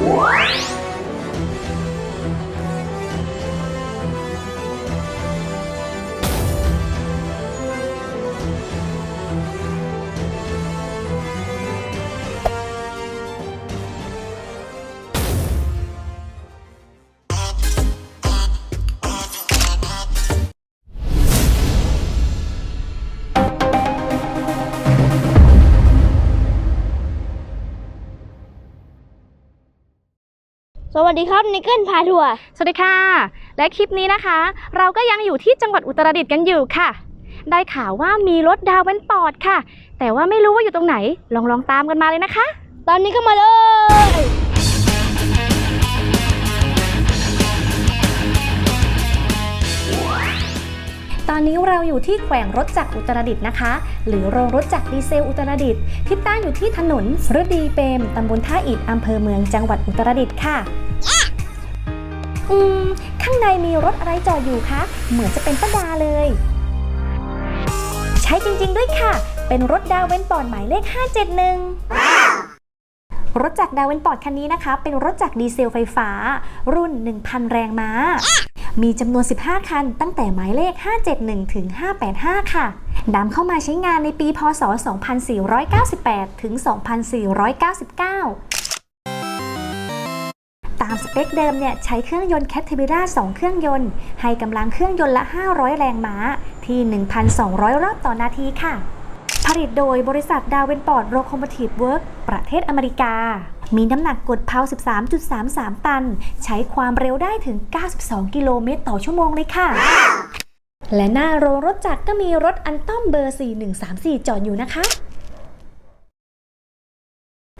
Wow. สวัสดีครับนิกเกิลพาทัวร์สวัสดีค่ะ และคลิปนี้นะคะ เราก็ยังอยู่ที่จังหวัดอุตรดิตถ์กันอยู่ค่ะ ได้ข่าวว่ามีรถดาวเวนปอดค่ะ แต่ว่าไม่รู้ว่าอยู่ตรงไหน ลองลองตามกันมาเลยนะคะ ตอนนี้ก็มาเลย ตอนนี้เราอยู่ที่แขวงรถจักรอุตรดิตถ์นะคะ หรือโรงรถจักรดีเซลอุตรดิตถ์ที่ตั้งอยู่ที่ถนนฤดีเปรมตำบลท่าอิฐอำเภอเมืองจังหวัดอุตรดิตถ์ค่ะ อืม ข้างในมีรถอะไรจอดอยู่คะ เหมือนจะเป็นป้าดาเลย ใช้จริงๆด้วยค่ะ เป็นรถดาวเวนปอดหมายเลข 571รถจักรดาวเวนปอร์ดคันนี้นะคะ เป็นรถจักรดีเซลไฟฟ้า รุ่น 1,000 แรงม้า มีจำนวน 15 คัน ตั้งแต่หมายเลข 571 ถึง 585 ค่ะนำเข้ามาใช้งานในปีพศ 2498 ถึง 2499ตามสเปคเดิมเนี่ยใช้เครื่องยนต์แคทเทบิล่า2เครื่องยนต์ ให้กำลังเครื่องยนต์ละ 500 แรงม้า ที่ 1,200 รอบต่อนาทีค่ะ ผลิตโดยบริษัทดาวเวนปอร์ตโ o โ o ม t ทีฟเวิร์กประเทศอเมริกา มีน้ำหนักกดเพา13.33 ตัน ใช้ความเร็วได้ถึง 92 กิโลเมตรต่อชั่วโมงเลยค่ะ และหน้าโรงรถจักรก็มีรถอันต้อมเบอร์ 4134 จอดอยู่นะคะ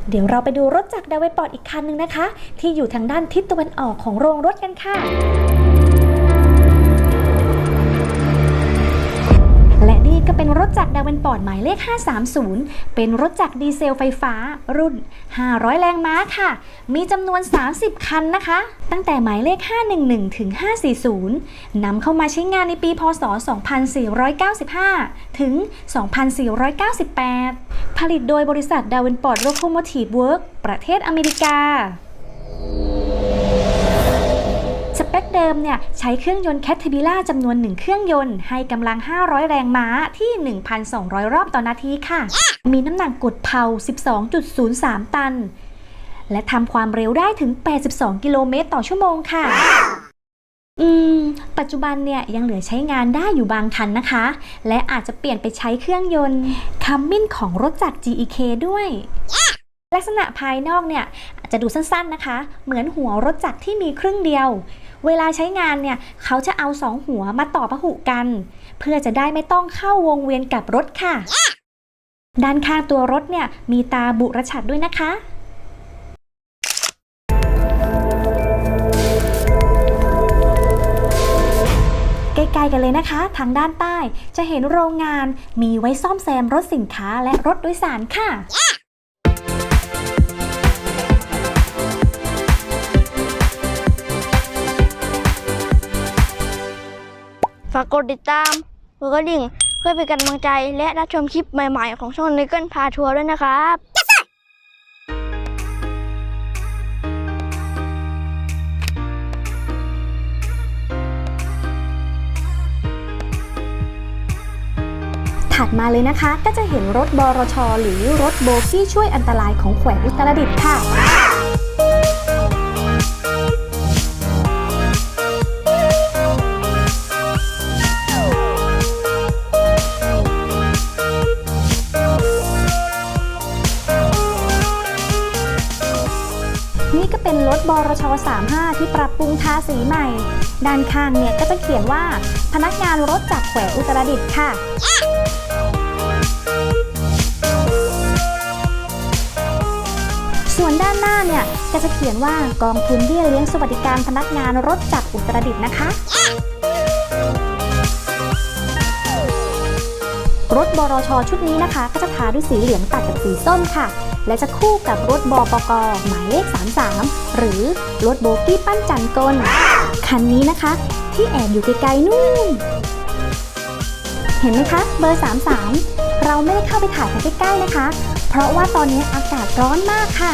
เดี๋ยวเราไปดูรถจักรดาวเวปอร์ตอีกคันหนึ่งนะคะ ที่อยู่ทางด้านทิศตะวันออกของโรงรถกันค่ะ เวนปอร์ตหมายเลข 530 เป็นรถจักรดีเซลไฟฟ้ารุ่น 500 แรงม้าค่ะ มีจำนวน 30 คันนะคะ ตั้งแต่หมายเลข 511 ถึง 540 นำเข้ามาใช้งานในปีพศ 2495 ถึง 2498 ผลิตโดยบริษัทดาวเวนปอร์ตโ o โ o มทีฟเวิร์กประเทศอเมริกา ดิมเนี่ยใช้เครื่องยนต์แคทเทบิล่าจำนวน 1 เครื่องยนต์ให้กำลัง 500 แรงม้าที่ 1,200 รอบต่อนาทีค่ะ มีน้ำหนักกดเพา12.03 ตัน และทำความเร็วได้ถึง 82 กิโลเมตรต่อชั่วโมงค่ะอืม ปัจจุบันเนี่ยยังเหลือใช้งานได้อยู่บางคันนะคะ และอาจจะเปลี่ยนไปใช้เครื่องยนต์คัมมินของรถจักร GEK ด้วยลักษณะภายนอกเนี่ยอาจจะดูสั้นๆนะคะ เหมือนหัวรถจักรที่มีครึ่งเดียว เวลาใช้งานเนี่ยเขาจะเอาสองหัวมาต่อพหุกัน เพื่อจะได้ไม่ต้องเข้าวงเวียนกับรถค่ะ ด้านข้างตัวรถเนี่ยมีตาบุรชัดด้วยนะคะใกล้ๆกันเลยนะคะ ทางด้านใต้จะเห็นโรงงานมีไว้ซ่อมแซมรถสินค้าและรถโดยสารค่ะากกดติดตามกดกระดิ่งเพื่อเป็นกำลังใจ และรับชมคลิปใหม่ๆ ของช่องนิกเกิลพาทัวร์ด้วยนะครับถัดมาเลยนะคะ ก็จะเห็นรถบรช หรือรถโบกี้ช่วยอันตรายของแขวงอุตรดิตถ์ค่ะ นี่ก็เป็นรถบรช35 ที่ปรับปรุงทาสีใหม่ ด้านข้างเนี่ยก็จะเขียนว่า พนักงานรถจากแขวงอุตรดิตถ์ค่ะ ส่วนด้านหน้าเนี่ยก็จะเขียนว่ากองทุนเบี้ยเลี้ยงสวัสดิการพนักงานรถจากอุตรดิตถ์นะคะ รถบรชชุดนี้นะคะ ก็จะทาด้วยสีเหลืองตัดกับสีส้มค่ะ และจะคู่กับรถบปกหมายเลข 33 หรือรถโบกี้ปั้นจันกล คันนี้นะคะ ที่แอบอยู่ไกลๆนู่น เห็นไหมคะ เบอร์ 33 เราไม่ได้เข้าไปถ่ายกันใกล้ๆนะคะ เพราะว่าตอนนี้อากาศร้อนมากค่ะ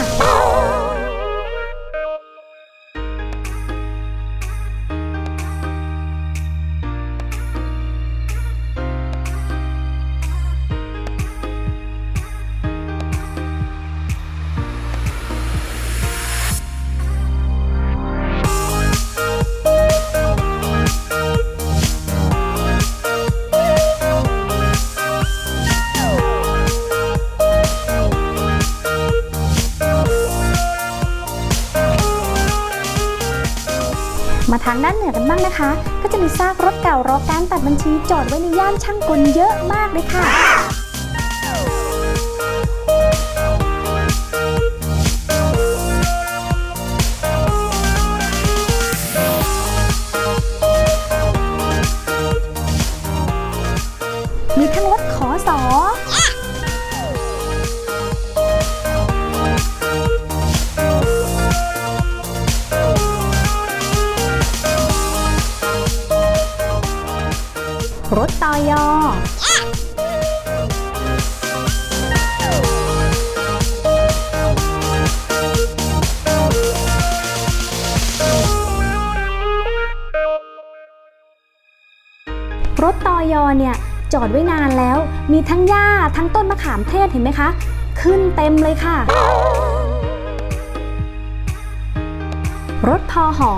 ทางด้านเหนือกันบ้างนะคะ ก็จะมีซากรถเก่ารอการตัดบัญชีจอดไว้ในย่านช่างกลเยอะมากเลยค่ะ ตอยอรถตอยอเนี่ยจอดไว้นานแล้ว มีทั้งหญ้าทั้งต้นมะขามเทศเห็นไหมคะ ขึ้นเต็มเลยค่ะ รถพอหอ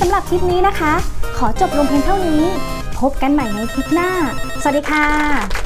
สำหรับคลิปนี้นะคะ ขอจบลงเพียงเท่านี้ พบกันใหม่ในคลิปหน้า สวัสดีค่ะ